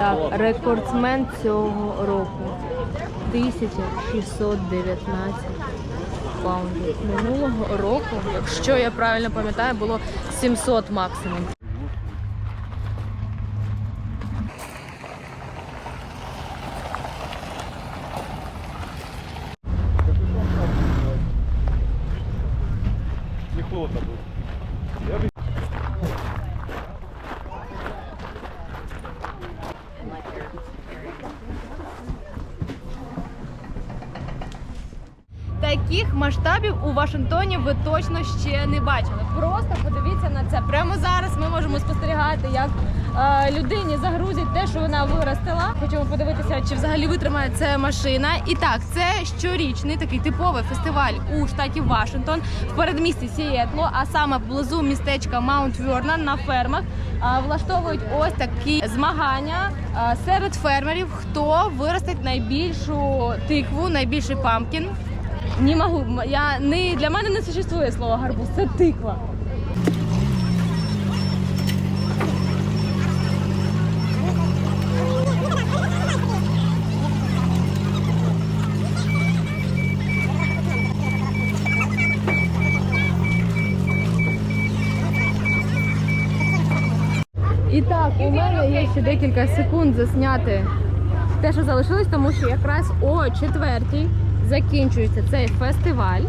Так, рекордсмен цього року 1619 паундів. Минулого року, якщо я правильно пам'ятаю, було 700 максимум. Не холодно было. Масштабів у Вашингтоні ви точно ще не бачили. Просто подивіться на це. Прямо зараз ми можемо спостерігати, як е, людині загрузять те, що вона виростила. Хочемо подивитися, чи взагалі витримає це машина. І так, це щорічний такий типовий фестиваль у штаті Вашингтон в передмісті Сієтло, а саме поблизу містечка Маунт Вернон на фермах. е, Влаштовують ось такі змагання е, серед фермерів, хто виростить найбільшу тикву, найбільший памкін. Не можу. Я не для мене не существує слово гарбуз. Це тиква. І так, у мене є ще декілька секунд засняти те, що залишилось, тому що якраз о четвертій закінчується цей фестиваль,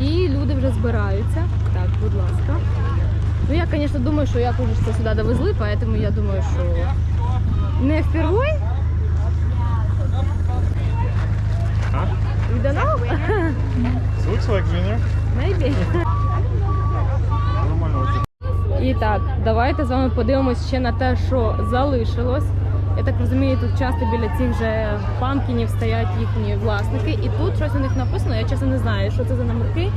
і люди вже збираються. Так, будь ласка. Ну я, звісно, думаю, що як уже це сюди довезли, поэтому я думаю, що не впервой. We don't know. Looks like winner. Maybe. І так, давайте з вами подивимось ще на те, що залишилось. Я так розумію, тут часто біля цих же памкінів стоять їхні власники, і тут щось у них написано. Я чесно не знаю, що це за номерки.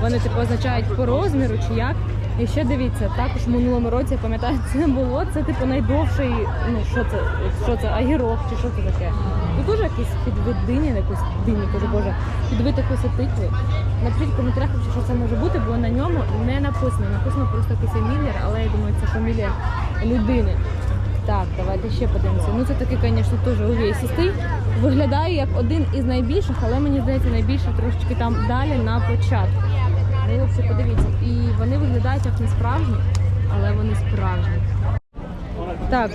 Вони типу означають по розміру чи як. І ще дивіться, також в минулому році я пам'ятаю, це було. Це типу найдовший. Ну що це? Що це? Агірок чи що це таке? Тут дуже якісь підвид дині, не якусь дині, кажу боже, підвид якоїсь тикви. Напишіть в коментарях, що це може бути, бо на ньому не написано. Написано просто якийсь міллер, але я думаю, це міллер людини. Так, давайте ще подивимося. Ну це такий, звісно, теж увесистий. Виглядає як один із найбільших, але мені здається, найбільший трошечки там далі на початку. Ну, подивіться. І вони виглядають як не справжні, але вони справжні. Так,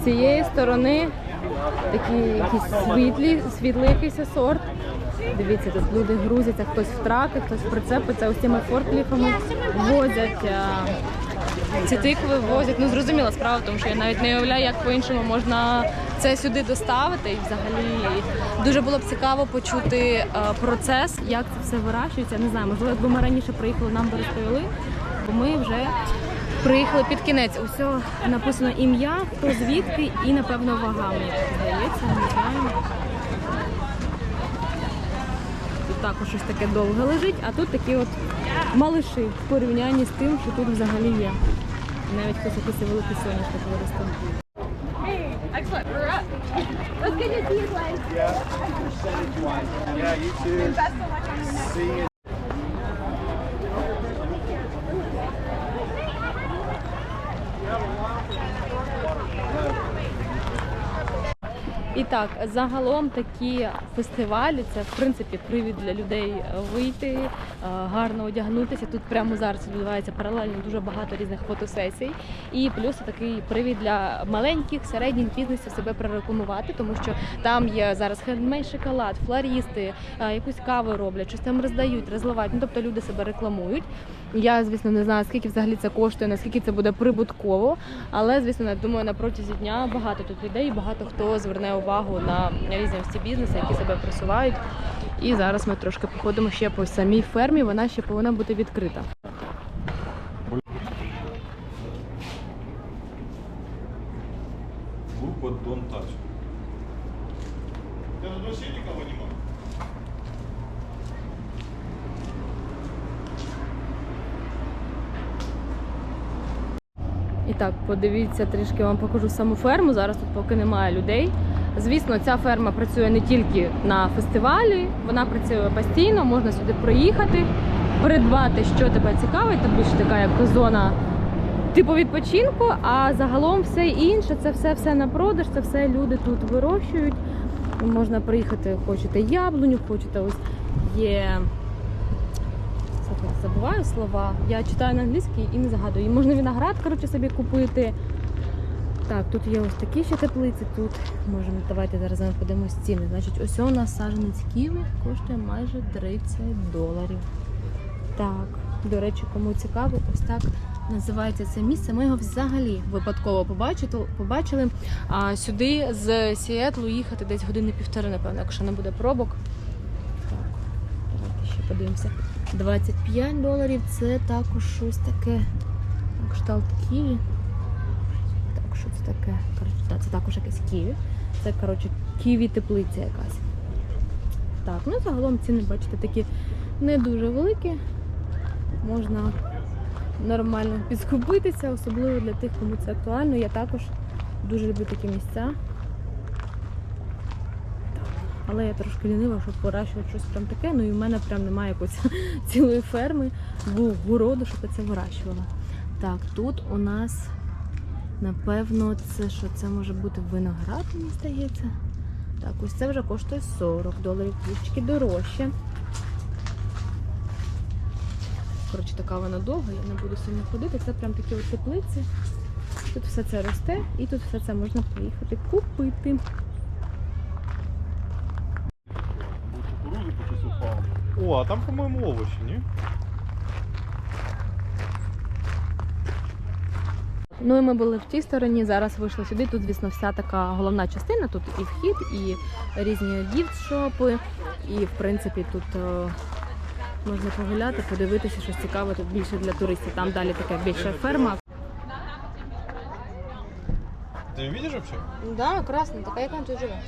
з цієї сторони такі якісь світлі, світлий сорт. Дивіться, тут люди грузяться, хтось в траки, хтось прицепиться ось цими форкліфами, возять. Ці тикви возять. Ну зрозуміла справа, тому що я навіть не уявляю, як по-іншому можна це сюди доставити. І взагалі дуже було б цікаво почути е, процес, як це все вирощується. Не знаю, можливо, якби ми раніше приїхали, нам би розповіли, бо ми вже приїхали під кінець. Усього написано ім'я, хто звідки і напевно вага. Мені здається, не знаю. Також щось таке довге лежить, а тут такі от малиші в порівнянні з тим, що тут взагалі є. Навіть хтось якийсь великий соняшник виростив. Excellent, we're up. Let's get your tea, guys. Yeah, you too. See you. Так, загалом такі фестивалі це в принципі привід для людей вийти, е, гарно одягнутися. Тут прямо зараз відбувається паралельно дуже багато різних фотосесій. І плюс такий привід для маленьких, середніх бізнесів себе прорекламувати, тому що там є зараз хендмейд шоколад, флористи, е, якусь каву роблять, щось там роздають, розливають. Ну тобто люди себе рекламують. Я, звісно, не знаю, скільки взагалі це коштує, наскільки це буде прибутково. Але, звісно, думаю, на протязі дня багато тут людей, багато хто зверне увагу на різні ці бізнеси, які себе просувають. І зараз ми трошки походимо ще по самій фермі. Вона ще повинна бути відкрита. Don't Touch. Ты тут вообще никого не мог? І так, подивіться, трішки вам покажу саму ферму. Зараз тут поки немає людей. Звісно, ця ферма працює не тільки на фестивалі, вона працює постійно, можна сюди приїхати, придбати, що тебе цікавить, там більше така як зона типу відпочинку, а загалом все інше, це все все на продаж, це все люди тут вирощують. Можна приїхати, хочете яблуню, хочете ось є. Забуваю слова. Я читаю на англійській і не згадую. Можна виноград, коротше, собі купити. Так, тут є ось такі ще теплиці. Тут можемо, давайте зараз ми подивимось ціни. Значить, ось у нас саджанець ківі коштує майже 30 доларів. Так, до речі, кому цікаво, ось так називається це місце. Ми його взагалі випадково побачили. А сюди з Сіетлу їхати десь години півтори, напевно, якщо не буде пробок. Так, давайте ще подивимося. 25 доларів це також щось таке. Кшталт Ківі. Що це таке? Коротше, це також якесь Ківі. Це, коротше, Ківі теплиця якась. Так, ну загалом ціни, бачите, такі не дуже великі. Можна нормально підскупитися, особливо для тих, кому це актуально. Я також дуже люблю такі місця. Але я трошки лінива, щоб вирощувати щось прям таке. Ну і в мене прям немає якоїсь цілої ферми, або городу, щоб це вирощувала. Так, тут у нас, напевно, це що це може бути виноград, мені здається. Так, ось це вже коштує 40 доларів, трішки дорожче. Коротше, така вона довга, я не буду сильно ходити. Це прям такі от теплиці. Тут все це росте і тут все це можна приїхати купити. О, а там, по-моєму, овочі, ні? Ну і ми були в тій стороні, зараз вийшли сюди. Тут, звісно, вся така головна частина. Тут і вхід, і різні гіфт-шопи, і в принципі тут е, можна погуляти, подивитися щось цікаве. Тут більше для туристів. Там далі така більша ферма. Ти її бачиш взагалі? Да, красно, така яка тут живе.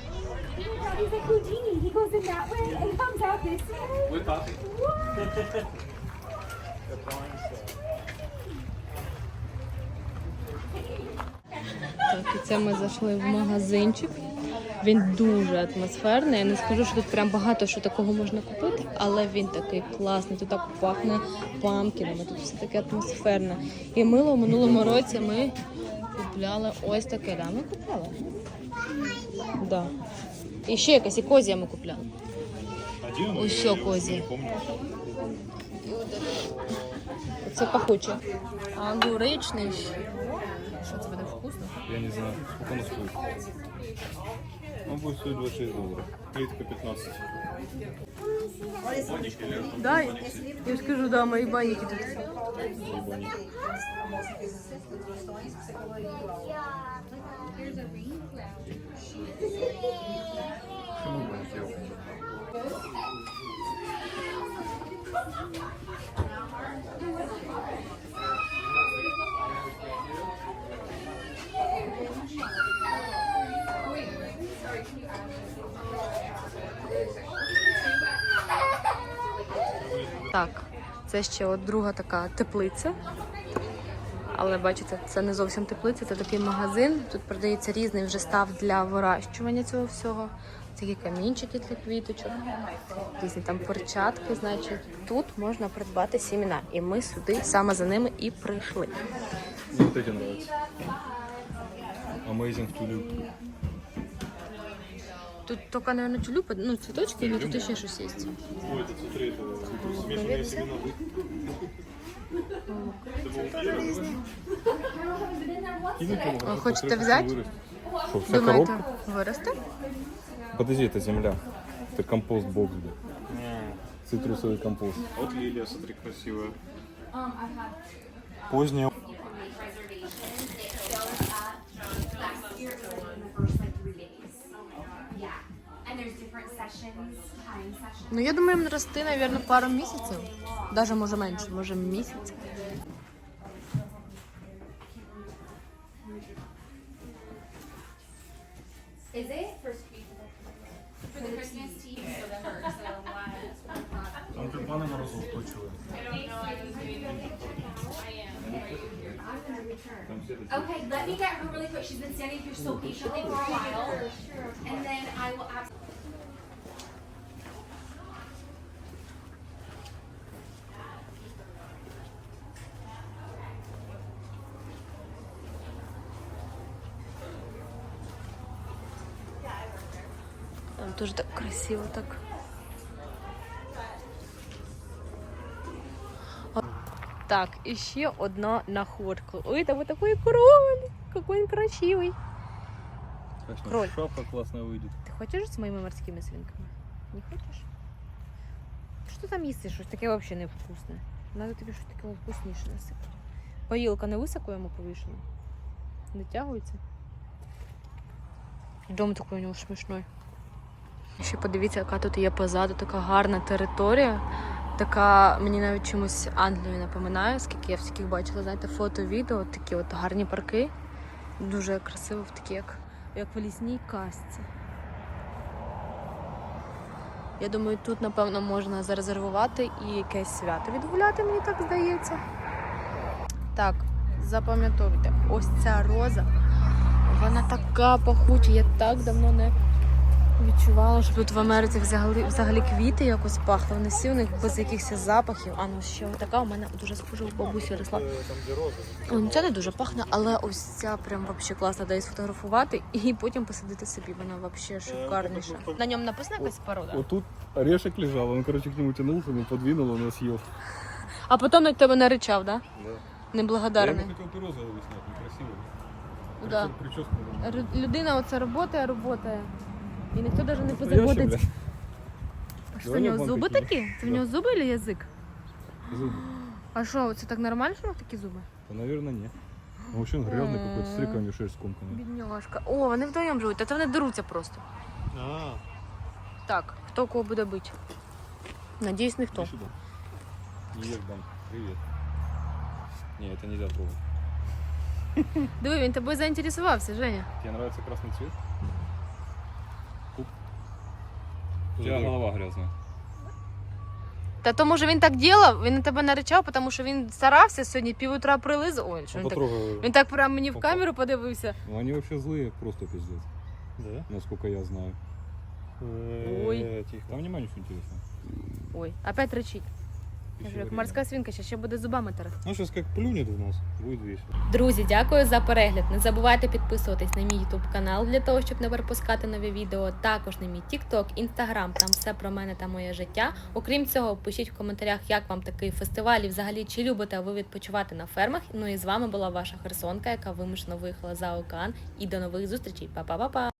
Так. І це ми зайшли в магазинчик. Він дуже атмосферний. Я не скажу, що тут прям багато що такого можна купити, але він такий класний. Тут так пахне памкінами, тут все таке атмосферне. І мило в минулому році ми купляли ось таке. Да, ми купляли. Да. І ще якась і козія ми купляли. Що козі. Це пахуче. Огуречний. Що це буде вкусно? Я не знаю, сколько он стоит. Он будет стоить 26 долларов. Клетка 15. Да, я скажу, да, мої баніки тут. Так, це ще от друга така теплиця. Але бачите, це не зовсім теплиця, це такий магазин. Тут продається різний вже став для вирощування цього всього. Такі камінчики для квіточок, різні там перчатки. Значить, тут можна придбати сімена. І ми сюди саме за ними і прийшли. Эти нравятся. Amazing Tulip. Тут тільки, мабуть, тюлюпи, ну, цвіточки, але тут ще щось є. Ой, это смотри, это смешанные семена. Кинь помогай, А чтобы хочете посмотреть, взять? как вырастет. Что, вся Думаєте, коробка? виросте? Подожди, это земля. Это компост бокс, бля. Цитрусовый компост. Вот лилия, смотри, красивая. Поздняя. Ну, я думаю, їм рости, мабуть, пару місяців. Даже може менше, може місяць. Is it? For For the Christmas tea, so the first, so why? Там морозоустойчивые. Там все. Okay, let me get her really quick. She's been standing here so patiently for a while. And then I will ask. Там теж так красиво так. О, Так, і ще одна находка. Ой, там вот такой кролик. Какой он красивый. Кроль. Шапка классная выйдет. Ти хочеш з моїми морськими свинками? Не хочеш? Що там їсти? Щось таке взагалі невкусне. Надо тобі щось таке вкусніше насипати. Поїлка не високо йому повішена? Не тягується? Дом такий у нього смішний. Ще подивіться, яка тут є позаду, така гарна територія. Така мені навіть чомусь Англію напоминає, скільки я всяких бачила, знаєте, фото, відео, такі от гарні парки. Дуже красиво, в такі, як, як в лісній казці. Я думаю, тут, напевно, можна зарезервувати і якесь свято відгуляти, мені так здається. Так, запам'ятовуйте, ось ця роза, вона така пахуча, я так давно не відчувала, що тут в Америці взагалі, взагалі квіти якось пахли. Вони всі у них без якихось запахів. А ну ще така у мене дуже схожа у бабусі росла. О, ну ця не дуже пахне, але ось ця прям вообще класно дає сфотографувати і потім посадити собі. Вона вообще шикарніша. На ньому написано якась порода. Вот тут орешек лежал, он, короче, к нему тянулся, он подвинул, он его съел. А потім на тебе наричав, да? Да. Неблагодарний. Я за голову снять, некрасиво. Да. Прическу. Ру- Людина оце працює, працює. І ніхто навіть не Настоящий, позаботиться. бля. А що у Давай нього я зуби банки такі? Це в Да. нього зуби чи язик? Зубы. А що, це так нормально, що у нього такі зуби? Да, наверное, нет. Ну, вообще он грязный какой-то, смотри, М. какая у него шерсть скомканная. Бідняшка. О, вони вдвоєм живуть, а це вони деруться просто. А, Так, хто кого буде бити? Надіюсь, ніхто. иди сюда. Не ешь, Бан. Привет. Не, это нельзя трогать. Диви, він тобою заінтересувався, Женя. Тебе нравится красный цвет? У тебя голова грязная. Та то може він так ділав, він на тебе наричав, тому що він старався сьогодні пів утра прилизав. Ой, що він так. потрогай. Він так прям мені в камеру подивився. Ну, они вообще злые, просто пиздец. Да? Насколько я знаю. Ой. Э, Там немає нічого інтересного. Ой, опять речить. Я як морська свинка, ще, ще буде зубами тарати. Ну, сейчас как плюнет в нас, будет весело. Друзі, дякую за перегляд. Не забувайте підписуватись на мій YouTube канал для того, щоб не пропускати нові відео. Також на мій TikTok, Instagram, там все про мене та моє життя. Окрім цього, пишіть в коментарях, як вам такий фестиваль і взагалі чи любите ви відпочивати на фермах. Ну і з вами була ваша Херсонка, яка вимушено виїхала за океан. І до нових зустрічей. Па-па-па-па!